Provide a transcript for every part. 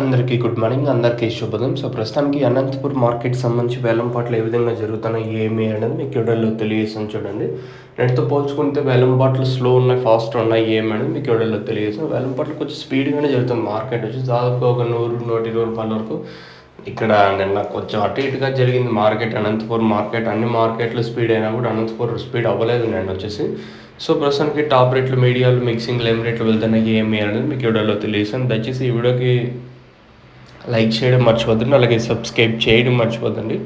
అందరికీ good morning అందరికీ శుభోదయం. సో ప్రస్తుతానికి అనంతపూర్ మార్కెట్ సంబంధించి వేలం పాటలు ఏ విధంగా జరుగుతున్నాయి ఏమి అనేది మీకు ఎవడల్లో తెలియజేసాను చూడండి. నెట్తో పోల్చుకుంటే వేలం పాటలు స్లో ఉన్నాయి ఫాస్ట్ ఉన్నాయి ఏమి అనేది మీకు ఎవడల్లో తెలియజేసాను వేలం పాటలు కొంచెం స్పీడ్గానే జరుగుతుంది మార్కెట్ వచ్చి దాదాపు ఒక నూరు నూట ఇరవై రూపాయల వరకు ఇక్కడ నిన్న కొంచెం అటు ఇటుగా జరిగింది మార్కెట్ అనంతపూర్ మార్కెట్ అన్ని మార్కెట్లు స్పీడ్ అయినా కూడా అనంతపూర్ స్పీడ్ అవ్వలేదు నేను వచ్చేసి. సో ప్రస్తుతానికి టాప్ రేట్లు మీడియాలు మిక్సింగ్ ఏం రేట్లు వెళ్తున్నాయి ఏమి అనేది మీకు ఎవడల్లో తెలియజేసాను దయచేసి ఈ వీడియోకి లైక్ చేయడం మర్చిపోద్దండి అలాగే సబ్స్క్రైబ్ చేయడం మర్చిపోద్దండి.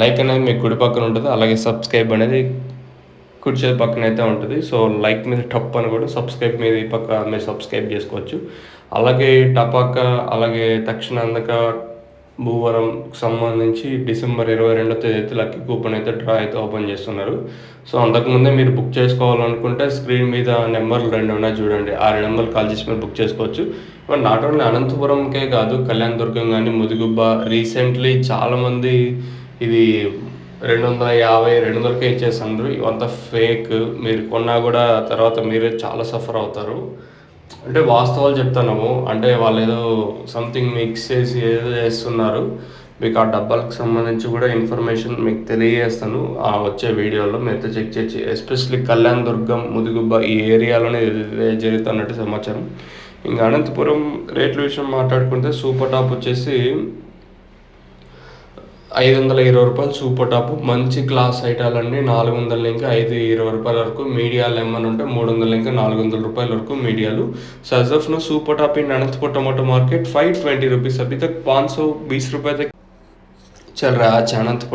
లైక్ అనేది మీకు కుడి పక్కన ఉంటుంది అలాగే సబ్స్క్రైబ్ అనేది కుడి చేతి పక్కన అయితే ఉంటుంది. సో లైక్ మీద టప్ అని కూడా సబ్స్క్రైబ్ మీద ఈ పక్క మీరు సబ్స్క్రైబ్ చేసుకోవచ్చు. అలాగే టపాక అలాగే తక్షణ భూవరంకి భూవరం సంబంధించి డిసెంబర్ ఇరవై రెండో తేదీ అయితే లక్కీ కూపన్ అయితే డ్రా అయితే ఓపెన్ చేస్తున్నారు. సో అంతకుముందే మీరు బుక్ చేసుకోవాలనుకుంటే స్క్రీన్ మీద నెంబర్లు రెండు ఉన్నాయి చూడండి. ఆ రెండు నెంబర్లు కాల్ చేసి మీరు బుక్ చేసుకోవచ్చు. బట్ నాట్ ఓన్లీ అనంతపురంకే కాదు కళ్యాణ దుర్గం కానీ ముదుగుబ్బ రీసెంట్లీ చాలామంది ఇది రెండు వందల యాభై రెండు వందలకే ఇచ్చేస్తున్నారు. ఇవంతా ఫేక్. మీరు కొన్నా కూడా తర్వాత మీరే చాలా సఫర్ అవుతారు. అంటే వాస్తవాలు చెప్తున్నాము. అంటే వాళ్ళు ఏదో సంథింగ్ మిక్స్ చేసి ఏదో చేస్తున్నారు. మీకు ఆ డబ్బాలకు సంబంధించి కూడా ఇన్ఫర్మేషన్ మీకు తెలియజేస్తాను. ఆ వచ్చే వీడియోలో మీరైతే చెక్ చేసి ఎస్పెషల్లీ కళ్యాణ్ దుర్గం ముదుగుబ్బ ఈ ఏరియాలోనే జరుగుతున్నట్టు సమాచారం. ఇంకా అనంతపురం రేట్ల విషయం మాట్లాడుకుంటే సూపర్ టాప్ వచ్చేసి ఐదు వందల ఇరవై రూపాయలు సూపర్ టాప్ మంచి క్లాస్ ఐటాలు అండి నాలుగు వందల నుంచి ఐదు ఇరవై రూపాయల వరకు మీడియా లెమన్ ఉంటే మూడు వందల నుంచి నాలుగు వందల రూపాయల వరకు మీడియాలు. సజఫ్ను super top in Anantapur tomato market five twenty rupees अभी तक पाँच బీస్ बीस रुपये तक చల్ రా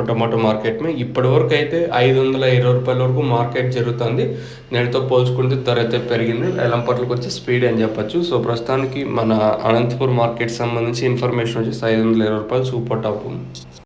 టమాటో మార్కెట్ మీ. ఇప్పటివరకు అయితే ఐదు వందల ఇరవై రూపాయల వరకు మార్కెట్ జరుగుతుంది. నేనుతో పోల్చుకుంటే ధర అయితే పెరిగింది. ఎలంపట్లకు వచ్చి స్పీడ్ అని చెప్పచ్చు. సో ప్రస్తుతానికి మన అనంతపురం మార్కెట్ సంబంధించి ఇన్ఫర్మేషన్ వచ్చేసి ఐదు వందల ఇరవై రూపాయలు సూపర్ టాప్.